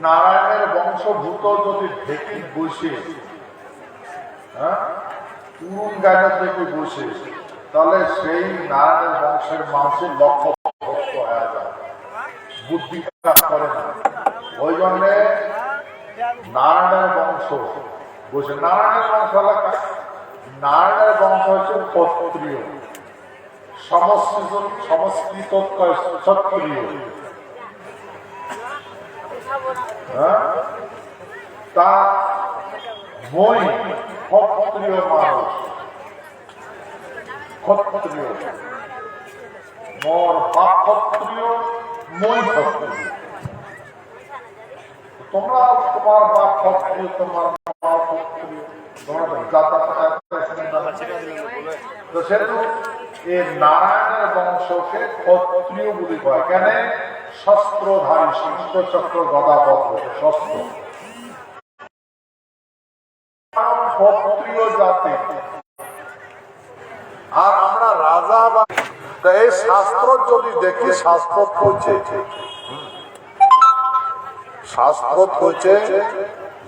নারায়ণের বংশভূত যদি ঢেকি বসে হ্যাঁ? পুরুন থেকে বসে, তাহলে সেই নারায়ণের বংশের মানুষের লক্ষ্য বুদ্ধি করে ওই জন্যে নারায়ণের বংশ বসে। নারায়ণের বংশ এলাকা নারায়ণের বংশ হচ্ছে ক্ষত্রিয়। সংস্কৃত সংস্কৃত ক্ষত্রিয় হ্যাঁ? তা মই ক্ষত্রিয় মানুষ। ক্ষত্রিয় মোর বাপ ক্ষত্রিয় মই ক্ষত্রিয় তোমরা তোমার বাপ ক্ষত্রিয় তোমার মা ক্ষত্রিয় তোমরা জাতা। তো সেহেতু এই নারায়ণের বংশকে ক্ষত্রিয় বলি কয়। কেন? শস্ত্র চক্র গদাপথ শস্ত্র ক্ষত্রিয় জাতি। আর আমরা রাজা বা এই শাস্ত্র যদি দেখি, শাস্ত্র কইছে শাস্ত্র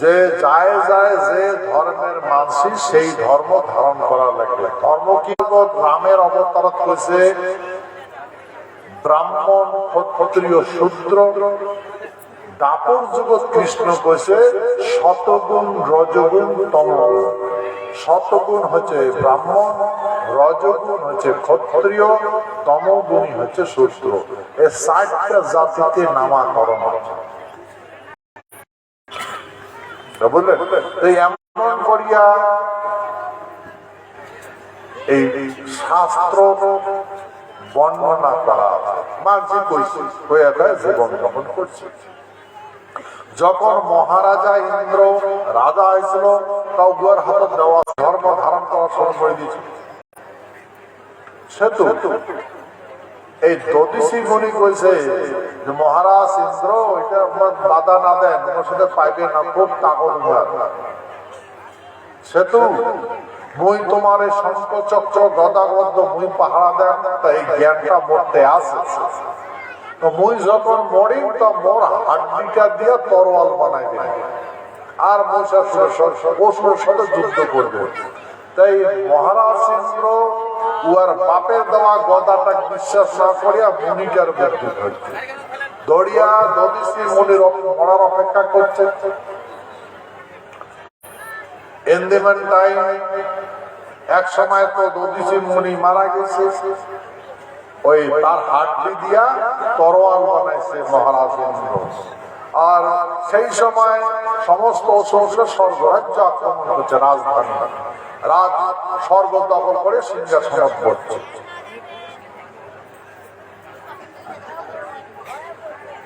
যে যায় যায় যে ধর্মের মানসি, সেই ধর্ম ধারণ করা লাগবে ধর্ম কি? রামের অবতার কইছে ব্রাহ্মণ ক্ষত্রিয় শূদ্র। দাপর যুগত কৃষ্ণ কইছে, শতগুণ রজগুণ তমগুণ শতগুণ হচ্ছে ব্রাহ্মণ, রজগুণ হচ্ছে ক্ষত্রিয় তমগুণী হচ্ছে শূদ্র। এই ষাটটা জাতিতে নামাকরণ আছে এমন করিয়া এই শাস্ত্র বর্ণনা করা আছে মাঝে কইছে হয়ে যায় জীবন যাপন করছে। যখন মহারাজা ইন্দ্র, রাজা হয়েছিল তাও গুয়ার হাতে দেওয়া ধর্ম ধারণ করা শুরু করে দিয়েছে। সেতু, এই দদিসি মনি কইছে যে, মহারাজ ইন্দ্র এটা বাধা না দেন ওর সাথে পাইবে না, খুব তাগল সেতু মুই তোমার এই শঙ্খ চক্র গদাগদ্ধ মুই পাহারা দেন তা এই জ্ঞানটা মরতে আছে। তো মুই যখন মরি তো মোর হাড্ডিটা দিয়ে তরোয়াল বানাই দিন আর পশুর সাথে যুদ্ধ করবে। তাই মহারাজ ইন্দ্র উয়ার বাপের দেওয়া গদাটা বিশ্বাস না করিয়া মুনিটার মধ্যে ধরছে। দড়িয়া দদিসি মুনির মরার অপেক্ষা করছে। এন্দেমান টাইম এক সময় তো দদিসি মুনি মারা গেছে। ওই তার হাড্ডি দিয়া তরোয়াল বানাইছে মহারাজ আর সেই সময় সমস্ত অসুরগুলো স্বর্গরাজ্য আক্রমণ করছে রাজধানী। রাজ স্বর্গ দখল করে সিংহাসন করছে।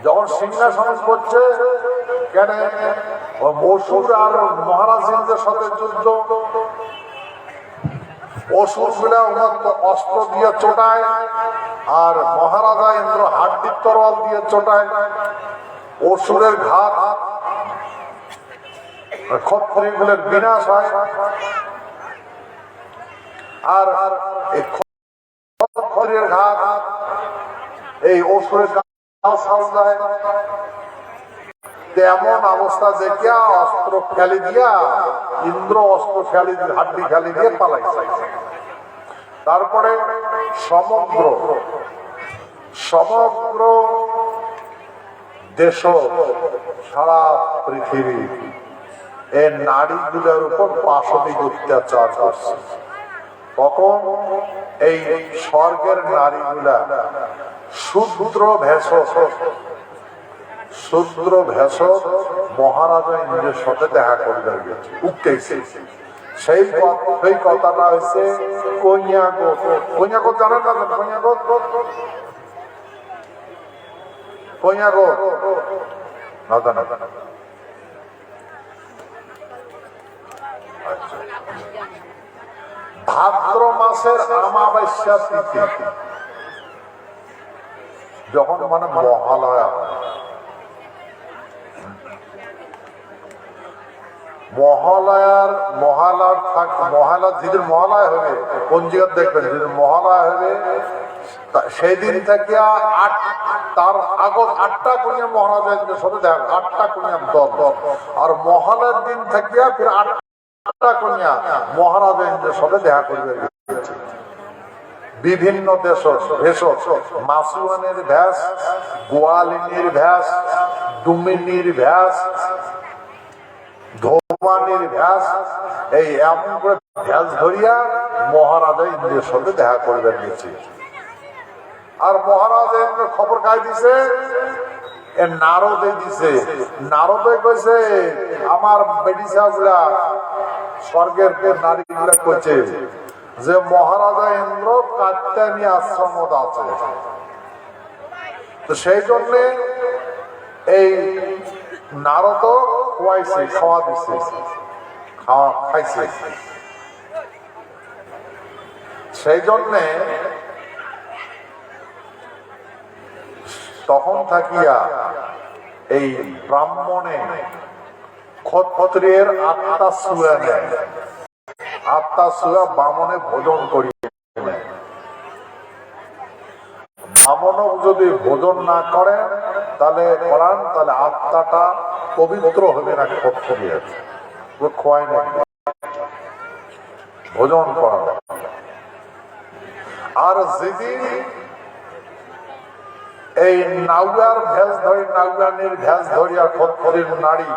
যখন সিংহাসন করছে, কেন ও মসুর আর সাথে যুদ্ধ। অসুর অস্ত্র দিয়ে চোটায় আর মহারাজা ইন্দ্র হাড্ডির তরোয়াল দিয়ে চোটায়। অসুরের ঘাত ক্ষত্রিয়গুলোর বিনাশ হয়। আর ক্ষত্রিয়ের ঘাত এই অসুরের তেমন অবস্থা দেখিয়া অস্ত্র ফেলে দিয়া, ইন্দ্র অস্ত্র দিয়ে, হাড্ডি ফেলে দিয়ে পালাইছে। তারপরে সমগ্র সমগ্র দেশ, সারা পৃথিবী এই নারীগুলোর উপর পাশবিক অত্যাচার করছে। তখন এই স্বর্গের নারীগুলা শূদ্র ভেষজ শূদ্র ভেষজ মহারাজা ইন্দ্রের সাথে দেখা করবে গেছে উঠতেছে সেই সেই কথাটা হয়েছে না জানা আচ্ছা। ভাদ্র মাসের আমাবস্যা তিথি। যখন মানে মহালয়া হয়। মহালয়ার মহালয়ার থাক মহালয়া যেদিন মহালয়া হবে পঞ্জিকার দেখবেন? যেদিন মহালয়া হবে সেই দিন থেকে আট, তার আগত আটটা কুনিয়া মহারাজের সাথে দেখা আটটা কুনিয়া দল। আর মহালের দিন থেকে ফির আটটা কুনিয়া মহারাজের সাথে দেখা করবে। বিভিন্ন দেশ ভেষজ, মাসুয়ানের ভ্যাস গোয়ালিনীর ভ্যাস ডুমিনির ভ্যাস ধোমানির ভ্যাস এই এমন করে ভ্যাস ধরিয়া মহারাজা ইন্দ্রের সাথে দেখা করবেন নিচে আর মহারাজ খবর খাই দিছে? যে, মহারাজা ইন্দ্র তো সেই জন্যে এই নারদ খোয়াইছে খাওয়া দিছে সেই জন্যে তখন থাকিয়া এই ব্রাহ্মণে ক্ষত্রিয়ের আত্মা শুয়ে নেয়। আত্মা শুয়া বামনে ভোজন করি বামনও যদি ভোজন না করে তাহলে তাহলে আত্মাটা পবিত্র হবে না খোয়াই না ভোজন করা আর যেদিন এই নাউয়ার ভেজ ধরি নাউয়ানির ভেজ ধরিয়া খত্তরের নারী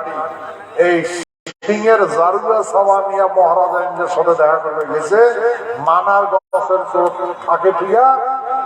এই সিংহের জারুয়া সাবা নিয়ে মহারাজা ইন্দ্রের সাথে দেখা করে গেছে, মানার গাছের থাকে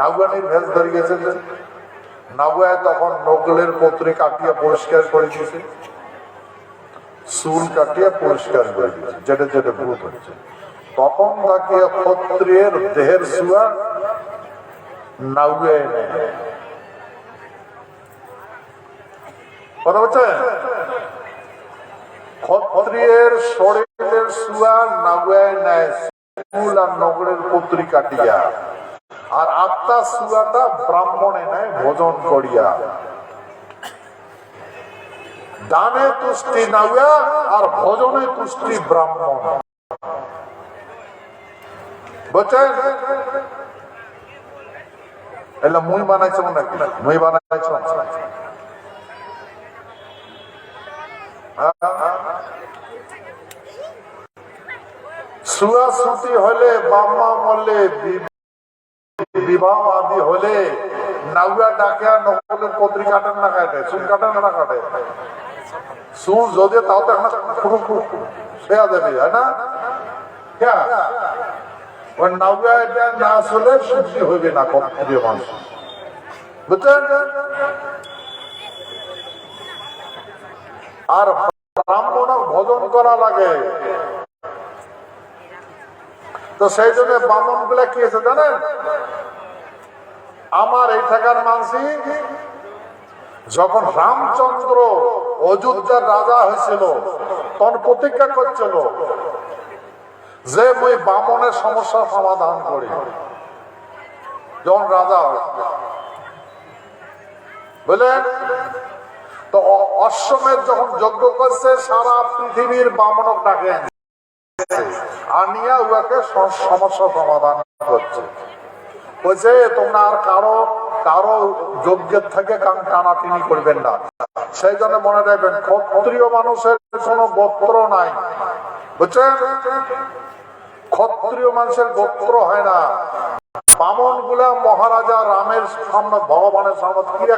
নাউয়ানির ভেজ ধরে গেছে যে নাউয়ায় তখন নকলের পত্রে কাটিয়ে পরিষ্কার করে দিয়েছে। কাটিয়ে পরিষ্কার করে দিয়েছে, যেটা যেটা ভূত তখন তাকে দেহের নেয় ক্ষত্রিয়ের শরীরের সুয়া নাগুয়ায় নেয় আর নগরের পুত্রী কাটিয়া। আর আত্মা সুয়াটা ব্রাহ্মণে নেয় ভোজন করিয়া দানে তুষ্টি নাগুয়া আর ভোজনে তুষ্টি ব্রাহ্মণ বুঝছেন એટલે મુઈ બનાય છે ને મુઈ બનાય છે সুয়া সুতি হলে বাম্মা মরলে বি- বিবাহ আদি হলে নাউয়া ডাকিয়া নকলের পত্রি কাটেন না কাটে, চুন কাটেন না কাটে। চুন যদি তাও তো খুঁড়ু সেয়া দেবে হ্যাঁ না? আর ব্রাহ্মণ ভোজন করা লাগে। তো সেই জন্য ব্রাহ্মণগুলা কি আছে জানেন? আমার এই থাকার মানসি, যখন রামচন্দ্র অযোধ্যার রাজা হয়েছিল, তখন প্রতিজ্ঞা করছিল যে মুই বামনের সমস্যার সমাধান করি। যখন রাজা বুঝলেন? তো অ- অশ্বমেধ যখন যজ্ঞ করছে, সারা পৃথিবীর বামনক ডাকে আনিয়া উহাকে স- সমস্যা সমাধান করছে। বলছে, তোমরা আর কারও কারও যজ্ঞের থেকে কান টানাটিনি করবেন না। সেই জন্য মনে রাখবেন, ক্ষত্রিয় মানুষের কোনো গোত্র নাই। বুঝছেন? ক্ষত্রিয় মানুষের গোত্র হয় না। বামনগুলা মহারাজা রামের সামনে, ভগবানের সামনে